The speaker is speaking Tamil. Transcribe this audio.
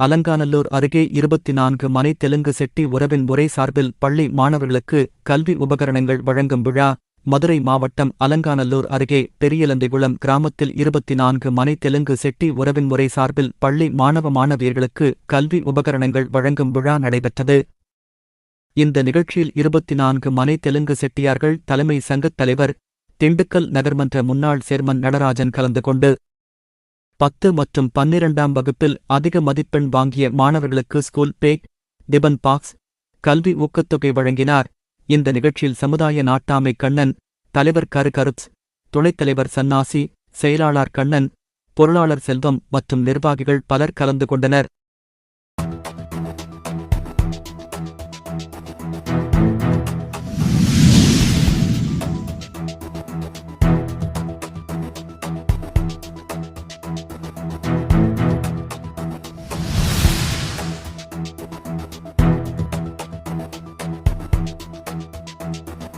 அலங்காநல்லூர் அருகே இருபத்தி நான்கு மனை தெலுங்கு செட்டி உறவின் முறை சார்பில் பள்ளி மாணவர்களுக்கு கல்வி உபகரணங்கள் வழங்கும் விழா மதுரை மாவட்டம் அலங்காநல்லூர் அருகே பெரியலந்தைகுளம் கிராமத்தில் இருபத்தி நான்கு மனை தெலுங்கு செட்டி உறவின் முறை சார்பில் பள்ளி மாணவ மாணவியர்களுக்கு கல்வி உபகரணங்கள் வழங்கும் விழா நடைபெற்றது. இந்த நிகழ்ச்சியில் இருபத்தி நான்கு மனை தெலுங்கு செட்டியார்கள் தலைமை சங்கத் தலைவர் திண்டுக்கல் நகர்மன்ற முன்னாள் சேர்மன் நடராஜன் கலந்து கொண்டு பத்து மற்றும் பன்னிரண்டாம் வகுப்பில் அதிக மதிப்பெண் வாங்கிய மாணவர்களுக்கு ஸ்கூல் பேக் டிபன் பாக்ஸ் கல்வி ஊக்கத்தொகை வழங்கினார். இந்த நிகழ்ச்சியில் சமுதாய நாட்டாமை கண்ணன் தலைவர் கரு கருப்ஸ் துணைத்தலைவர் சன்னாசி செயலாளர் கண்ணன் பொருளாளர் செல்வம் மற்றும் நிர்வாகிகள் பலர் கலந்து கொண்டனர்.